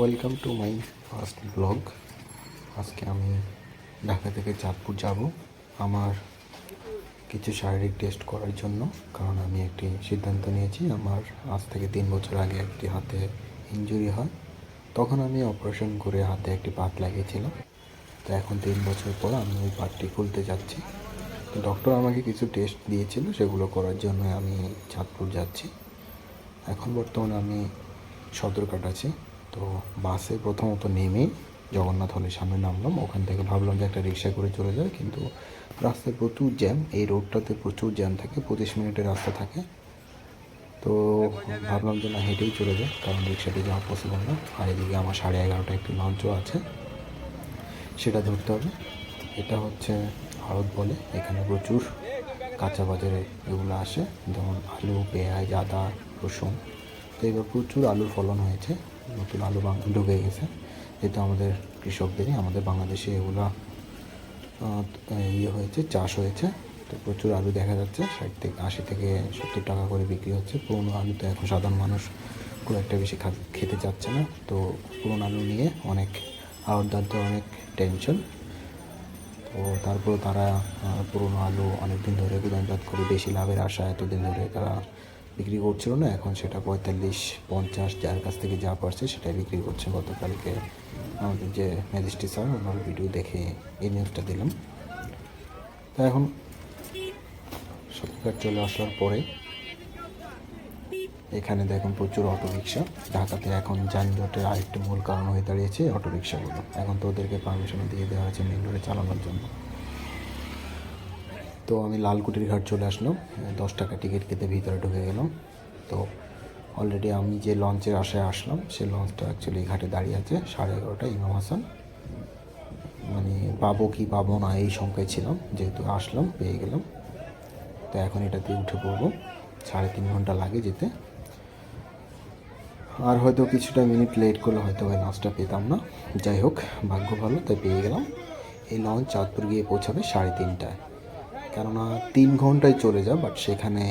Welcome to my first blog আজকে আমি ঢাকা থেকে চাঁদপুর যাব আমার কিছু শারীরিক টেস্ট করার জন্য, কারণ আমি একটি সিদ্ধান্ত নিয়েছি। আমার আজ থেকে তিন বছর আগে একটি হাতে ইনজুরি হয়। তখন আমি অপারেশন করে হাতে একটি পাত লাগিয়েছিলাম। তো এখন তিন বছর পর আমি ওই পাতটি খুলতে যাচ্ছি। তো ডক্টর আমাকে কিছু টেস্ট দিয়েছিল, সেগুলো করার জন্য আমি চাঁদপুর যাচ্ছি। এখন বর্তমানে আমি সদরঘাট আছি। তো বাসে প্রথমত নেমে জগন্নাথ হলের সামনে নামলাম। ওখান থেকে ভাবলাম যে একটা রিক্সা করে চলে যায় কিন্তু রাস্তায় প্রচুর জ্যাম, এই রোডটাতে প্রচুর জ্যাম থাকে, পঁচিশ মিনিটের রাস্তা থাকে। তো ভাবলাম যে না, হেঁটেই চলে যায় কারণ রিক্সাতে যাওয়া পসিবল না। আর এদিকে আমার সাড়ে এগারোটা একটি লঞ্চও আছে, সেটা ধরতে হবে। এটা হচ্ছে ভারত বলে, এখানে প্রচুর কাঁচা বাজারে এগুলো আসে, যেমন আলু, পেঁয়াজ, আদা, রসুন। তো এবার প্রচুর আলুর ফলন হয়েছে। নতুন আলু ঢুকে গেছে। যেহেতু আমাদের কৃষকদেরই, আমাদের বাংলাদেশে এগুলো ইয়ে হয়েছে, চাষ হয়েছে। তো প্রচুর আলু দেখা যাচ্ছে, ষাট থেকে আশি থেকে সত্তর টাকা করে বিক্রি হচ্ছে। পুরনো আলু তো এখন সাধারণ মানুষ খুব একটা বেশি খেতে চাচ্ছে না। তো পুরনো আলু নিয়ে অনেক আড়তদারদের অনেক টেনশন। তো তারপর তারা পুরনো আলু অনেক দিন ধরে গুদামজাত করে, বেশি লাভের আশা এতদিন ধরে তারা বিক্রি করছিল না, এখন সেটা পঁয়তাল্লিশ, পঞ্চাশ, যার কাছ থেকে যা পারছে সেটাই বিক্রি করছে। গতকালকে আমাদের যে ম্যাজিস্ট্রেট স্যার, ওনার ভিডিও দেখে এই নিউজটা দিলাম। তা এখন সরকার চলে আসার পরে এখানে দেখুন প্রচুর অটো রিক্সা ঢাকাতে এখন যানজটের আরেকটি মূল কারণ হয়ে দাঁড়িয়েছে অটো রিক্সাগুলো এখন তো ওদেরকে পারমিশন দিয়ে দেওয়া হয়েছে মেন রোডে চালানোর জন্য। তো আমি লালকুটির ঘাট চলে আসলাম। দশ টাকা টিকিট কেটে ভিতরে ঢুকে গেলাম। তো অলরেডি আমি যে লঞ্চের আশায় আসলাম, সেই লঞ্চটা অ্যাকচুয়ালি ঘাটে দাঁড়িয়ে আছে, সাড়ে এগারোটা, ইমাম হাসান। মানে পাবো কি পাবো না এই সংখ্যায় ছিলাম, যেহেতু আসলাম, পেয়ে গেলাম। তো এখন এটাতে উঠে পড়ব, সাড়ে তিন ঘণ্টা লাগে যেতে। আর হয়তো কিছুটা মিনিট লেট করলে হয়তো ওই লঞ্চটা পেতাম না। যাই হোক, ভাগ্য ভালো, তাই পেয়ে গেলাম। এই লঞ্চ চাঁদপুর গিয়ে পৌঁছাবে সাড়ে তিনটায়। কেননা তিন ঘন্টায় চলে যায় বাট সেখানে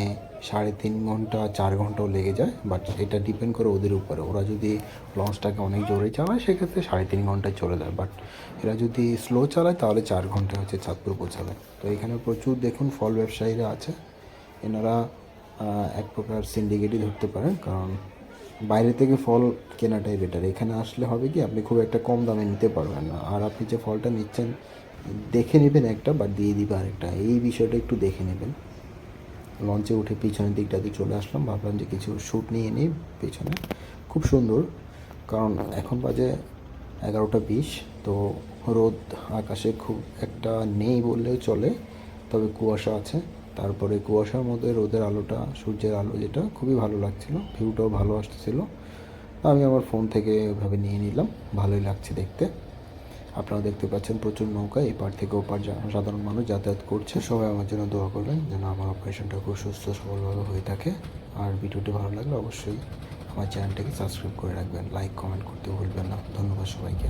সাড়ে তিন ঘণ্টা, চার ঘন্টাও লেগে যায় বাট এটা ডিপেন্ড করে ওদের উপরে। ওরা যদি লঞ্চটাকে অনেক জোরে চালায়, সেক্ষেত্রে সাড়ে তিন ঘন্টায় চলে যায় বাট এরা যদি স্লো চালায়, তাহলে চার ঘণ্টা হচ্ছে চাঁদপুর পৌঁছাবে। তো এখানে প্রচুর দেখুন ফল ব্যবসায়ীরা আছে। এনারা এক প্রকার সিন্ডিকেটই ধরতে পারেন, কারণ বাইরে থেকে ফল কেনাটাই বেটার এখানে আসলে হবে কি, আপনি খুব একটা কম দামে নিতে পারবেন না। আর আপনি যে ফলটা নিচ্ছেন দেখে নেবেন একটা বা দিয়ে দিবে আরেকটা। এই বিষয়টা একটু দেখে নেবেন। লঞ্চে উঠে পিছনের দিকটাতে চলে আসলাম। ভাবলাম যে কিছু শ্যুট নিয়ে নিই পেছনে। খুব সুন্দর, কারণ এখন বাজে এগারোটা বিশ, তো রোদ আকাশে খুব একটা নেই বললেও চলে। তবে কুয়াশা আছে। তারপরে কুয়াশার মধ্যে রোদের আলোটা, সূর্যের আলো যেটা, খুবই ভালো লাগছিল। ভিউটাও ভালো আসতেছিল। আমি আমার ফোন থেকে ওইভাবে নিয়ে নিলাম। ভালোই লাগছে দেখতে। আপনারা দেখতে পাচ্ছেন প্রচুর নৌকা এপার থেকে ওপার সাধারণ মানুষ যাতায়াত করছে। সবাই আমার জন্য দোয়া করবেন যেন আমার অপারেশনটা খুব সুস্থ সফলভাবে হয়ে থাকে। আর ভিডিওটি ভালো লাগলে অবশ্যই আমার চ্যানেলটাকে সাবস্ক্রাইব করে রাখবেন। লাইক কমেন্ট করতে ভুলবেন না। ধন্যবাদ সবাইকে।